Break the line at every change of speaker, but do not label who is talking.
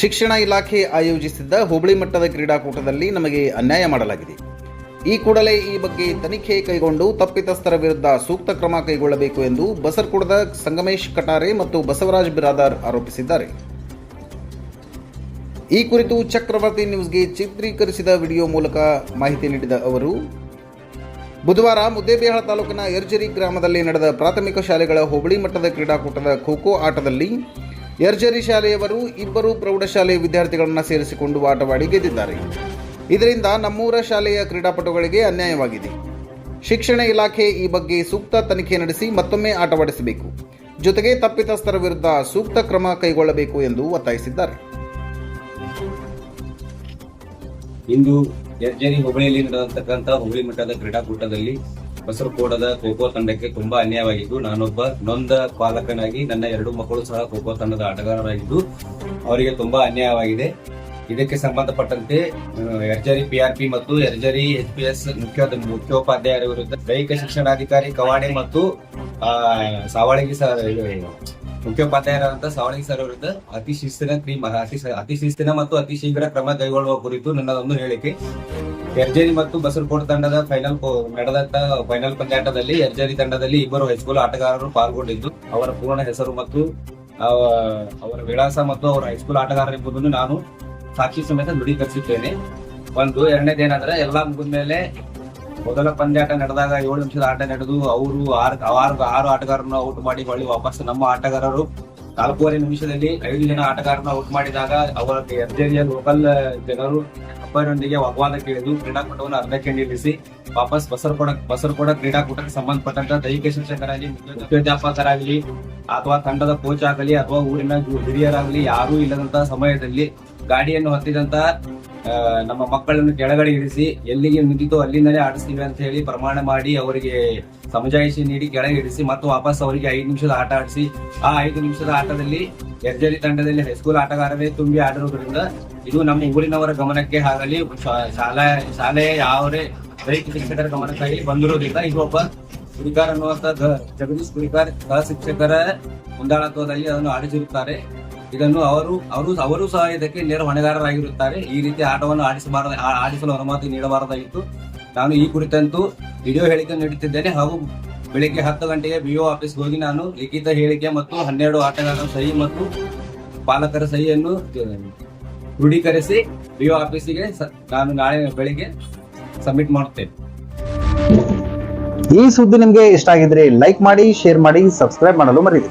ಶಿಕ್ಷಣ ಇಲಾಖೆ ಆಯೋಜಿಸಿದ್ದ ಹೋಬಳಿ ಮಟ್ಟದ ಕ್ರೀಡಾಕೂಟದಲ್ಲಿ ನಮಗೆ ಅನ್ಯಾಯ ಮಾಡಲಾಗಿದೆ. ಈ ಕೂಡಲೇ ಈ ಬಗ್ಗೆ ತನಿಖೆ ಕೈಗೊಂಡು ತಪ್ಪಿತಸ್ಥರ ವಿರುದ್ಧ ಸೂಕ್ತ ಕ್ರಮ ಕೈಗೊಳ್ಳಬೇಕು ಎಂದು ಬಸರ್ಕುಡದ ಸಂಗಮೇಶ್ ಕಟಾರೆ ಮತ್ತು ಬಸವರಾಜ್ ಬಿರಾದಾರ್ ಆರೋಪಿಸಿದ್ದಾರೆ. ಈ ಕುರಿತು ಚಕ್ರವರ್ತಿ ನ್ಯೂಸ್ಗೆ ಚಿತ್ರೀಕರಿಸಿದ ವಿಡಿಯೋ ಮೂಲಕ ಮಾಹಿತಿ ನೀಡಿದ ಅವರು, ಬುಧವಾರ ಮುದ್ದೇಬಿಹಾಳ ತಾಲೂಕಿನ ಎರ್ಜರಿ ಗ್ರಾಮದಲ್ಲಿ ನಡೆದ ಪ್ರಾಥಮಿಕ ಶಾಲೆಗಳ ಹೋಬಳಿ ಮಟ್ಟದ ಕ್ರೀಡಾಕೂಟದ ಖೋಖೋ ಆಟದಲ್ಲಿ ಯರ್ಜರಿ ಶಾಲೆಯವರು ಇಬ್ಬರು ಪ್ರೌಢಶಾಲೆಯ ವಿದ್ಯಾರ್ಥಿಗಳನ್ನು ಸೇರಿಸಿಕೊಂಡು ಆಟವಾಡಿ ಗೆದ್ದಿದ್ದಾರೆ. ಇದರಿಂದ ನಮ್ಮೂರ ಶಾಲೆಯ ಕ್ರೀಡಾಪಟುಗಳಿಗೆ ಅನ್ಯಾಯವಾಗಿದೆ. ಶಿಕ್ಷಣ ಇಲಾಖೆ ಈ ಬಗ್ಗೆ ಸೂಕ್ತ ತನಿಖೆ ನಡೆಸಿ ಮತ್ತೊಮ್ಮೆ ಆಟವಾಡಿಸಬೇಕು. ಜೊತೆಗೆ ತಪ್ಪಿತಸ್ಥರ ವಿರುದ್ಧ ಸೂಕ್ತ ಕ್ರಮ ಕೈಗೊಳ್ಳಬೇಕು ಎಂದು ಒತ್ತಾಯಿಸಿದ್ದಾರೆ.
ಇಂದು ಯರ್ಜರಿ ಹುಬ್ಬಳ್ಳಿಯಲ್ಲಿ ನಡೆದಂತಕ್ಕಂಥ ಹುಬ್ಬಳ್ಳಿ ಮಟ್ಟದ ಕ್ರೀಡಾಕೂಟದಲ್ಲಿ ಬಸರಕೋಟದ ಖೋಖೋ ತಂಡಕ್ಕೆ ತುಂಬಾ ಅನ್ಯಾಯವಾಗಿದ್ದು, ನಾನೊಬ್ಬ ನೊಂದ ಪಾಲಕನಾಗಿ ನನ್ನ ಎರಡು ಮಕ್ಕಳು ಸಹ ಖೋಖೋ ತಂಡದ ಆಟಗಾರರಾಗಿದ್ದು, ಅವರಿಗೆ ತುಂಬಾ ಅನ್ಯಾಯವಾಗಿದೆ. ಇದಕ್ಕೆ ಸಂಬಂಧಪಟ್ಟಂತೆ ಯರ್ಜರಿ ಪಿಆರ್ಪಿ ಮತ್ತು ಯರ್ಜರಿ ಎಚ್ ಪಿ ಎಸ್ ಮುಖ್ಯ ಮುಖ್ಯೋಪಾಧ್ಯಾಯರ ವಿರುದ್ಧ ದೈಹಿಕ ಶಿಕ್ಷಣಾಧಿಕಾರಿ ಕವಾಡೆ ಮತ್ತು ಸಾವಳಗಿ ಸರ್ ಮುಖ್ಯೋಪಾಧ್ಯಾಯರಾದಂತಹ ಸಾವಳಗಿ ಸರ್ ವಿರುದ್ಧ ಅತಿ ಶಿಸ್ತಿನ ಕ್ರೀಮ್ ಅತಿ ಅತಿ ಶಿಸ್ತಿನ ಮತ್ತು ಅತಿ ಶೀಘ್ರ ಕ್ರಮ ಕೈಗೊಳ್ಳುವ ಕುರಿತು ನನ್ನದೊಂದು ಹೇಳಿಕೆ. ಎರ್ಜೇರಿ ಮತ್ತು ಬಸರಕೋಟ್ ತಂಡದ ಫೈನಲ್ ನಡೆದಂತ ಫೈನಲ್ ಪಂದ್ಯಾಟದಲ್ಲಿ ಎರ್ಜೇರಿ ತಂಡದಲ್ಲಿ ಇಬ್ಬರು ಹೈಸ್ಕೂಲ್ ಆಟಗಾರರು ಪಾಲ್ಗೊಂಡಿದ್ದು. ಅವರ ಪೂರ್ಣ ಹೆಸರು ಮತ್ತು ಅವರ ವಿಳಾಸ ಮತ್ತು ಅವರ ಹೈಸ್ಕೂಲ್ ಆಟಗಾರರು ಎಂಬುದನ್ನು ನಾನು ಸಾಕ್ಷಿ ಸಮೇತ ದೃಢೀಕರಿಸುತ್ತೇನೆ ಒಂದು, ಎರಡನೇದೇನಂದ್ರೆ ಎಲ್ಲಾ ಮುಗಿದ್ಮೇಲೆ ಮೊದಲ ಪಂದ್ಯಾಟ ನಡೆದಾಗ ಏಳು ನಿಮಿಷದ ಆಟ ನಡೆದು ಅವರು ಆರು ಆರು ಆಟಗಾರರನ್ನು ಔಟ್ ಮಾಡಿ ಹೊಳ್ಳಿ ವಾಪಸ್ ನಮ್ಮ ಆಟಗಾರರು ನಾಲ್ಕೂವರೆ ನಿಮಿಷದಲ್ಲಿ ಐದು ಜನ ಆಟಗಾರರನ್ನು ಔಟ್ ಮಾಡಿದಾಗ ಅವರ ಎರ್ಜರಿಯ ಲೋಕಲ್ ಜನರು ಅಪ್ಪರೊಂದಿಗೆ ವಾಗ್ವಾದ ಕೇಳಿದ್ರು ಕ್ರೀಡಾಕೂಟವನ್ನು ಅರ್ಧಕ್ಕೆ ನಿಲ್ಲಿಸಿ ವಾಪಸ್ ಬಸರಕೋಡ ಬಸರಕೋಡ ಕ್ರೀಡಾಕೂಟಕ್ಕೆ ಸಂಬಂಧಪಟ್ಟಂತ ದೈಹಿಕ ಶಿಕ್ಷಕರಾಗಲಿ ಮುಖ್ಯೋಧ್ಯಾಪಕರಾಗಲಿ ಅಥವಾ ತಂಡದ ಕೋಚ್ ಆಗಲಿ ಅಥವಾ ಊರಿನ ಹಿರಿಯರಾಗಲಿ ಯಾರೂ ಇಲ್ಲದಂತಹ ಸಮಯದಲ್ಲಿ ಗಾಡಿಯನ್ನು ಹತ್ತಿದಂತ ಆ, ನಮ್ಮ ಮಕ್ಕಳನ್ನು ಕೆಳಗಡೆ ಇರಿಸಿ ಎಲ್ಲಿಗೆ ನುಗ್ಗಿತು ಅಲ್ಲಿಂದಲೇ ಆಡಿಸ್ತೀವಿ ಅಂತ ಹೇಳಿ ಪ್ರಮಾಣ ಮಾಡಿ ಅವರಿಗೆ ಸಮಜಾಯಿಷಿ ನೀಡಿ ಕೆಳಗೆ ಇರಿಸಿ ಮತ್ತು ವಾಪಸ್ ಅವರಿಗೆ ಐದು ನಿಮಿಷದ ಆಟ ಆಡಿಸಿ. ಆ ಐದು ನಿಮಿಷದ ಆಟದಲ್ಲಿ ಎರ್ಜರಿ ತಂಡದಲ್ಲಿ ಹೈಸ್ಕೂಲ್ ಆಟಗಾರರೇ ತುಂಬಿ ಆಡಿರೋದ್ರಿಂದ ಇದು ನಮ್ಮ ಊರಿನವರ ಗಮನಕ್ಕೆ ಆಗಲಿ. ಶಾಲಾ, ಶಾಲೆಯ ಯಾವುದೇ ರೈತ ಶಿಕ್ಷಕರ ಗಮನಕ್ಕಾಗಿ ಬಂದಿರೋದ್ರಿಂದ ಇದು ಒಬ್ಬ ಗುರಿಕಾರ್ ಅನ್ನುವಂತ ಜಗದೀಶ್ ಗುರಿಕಾರ್, ಸಹ ಶಿಕ್ಷಕರ ಮುಂದಾಳತ್ವದಲ್ಲಿ ಅದನ್ನು ಆಡಿಸಿರುತ್ತಾರೆ. ಇದನ್ನು ಅವರು ಅವರು ಅವರು ಸಹ ಇದಕ್ಕೆ ನೇರ ಹೊಣೆಗಾರರಾಗಿರುತ್ತಾರೆ. ಈ ರೀತಿ ಆಟವನ್ನು ಆಡಿಸಬಾರದ ಆಡಿಸಲು ಅನುಮತಿ ನೀಡಬಾರದಾಗಿತ್ತು. ನಾನು ಈ ಕುರಿತಂತೂ ವಿಡಿಯೋ ಹೇಳಿಕೆ ನೀಡುತ್ತಿದ್ದೇನೆ ಹಾಗೂ ಬೆಳಿಗ್ಗೆ ಹತ್ತು ಗಂಟೆಗೆ ಬಿಒ ಆಫೀಸ್ಗೆ ಹೋಗಿ ನಾನು ಲಿಖಿತ ಹೇಳಿಕೆ ಮತ್ತು ಹನ್ನೆರಡು ಆಟಗಾರರ ಸಹಿ ಮತ್ತು ಪಾಲಕರ ಸಹಿಯನ್ನು ದೃಢೀಕರಿಸಿ ಬಿಒ ಆಫೀಸಿಗೆ ನಾನು ನಾಳೆ ಬೆಳಿಗ್ಗೆ ಸಬ್ಮಿಟ್ ಮಾಡುತ್ತೇನೆ.
ಈ ಸುದ್ದಿ ನಿಮಗೆ ಇಷ್ಟ ಆಗಿದ್ರೆ ಲೈಕ್ ಮಾಡಿ, ಶೇರ್ ಮಾಡಿ, ಸಬ್ಸ್ಕ್ರೈಬ್ ಮಾಡಲು ಮರಿರಿ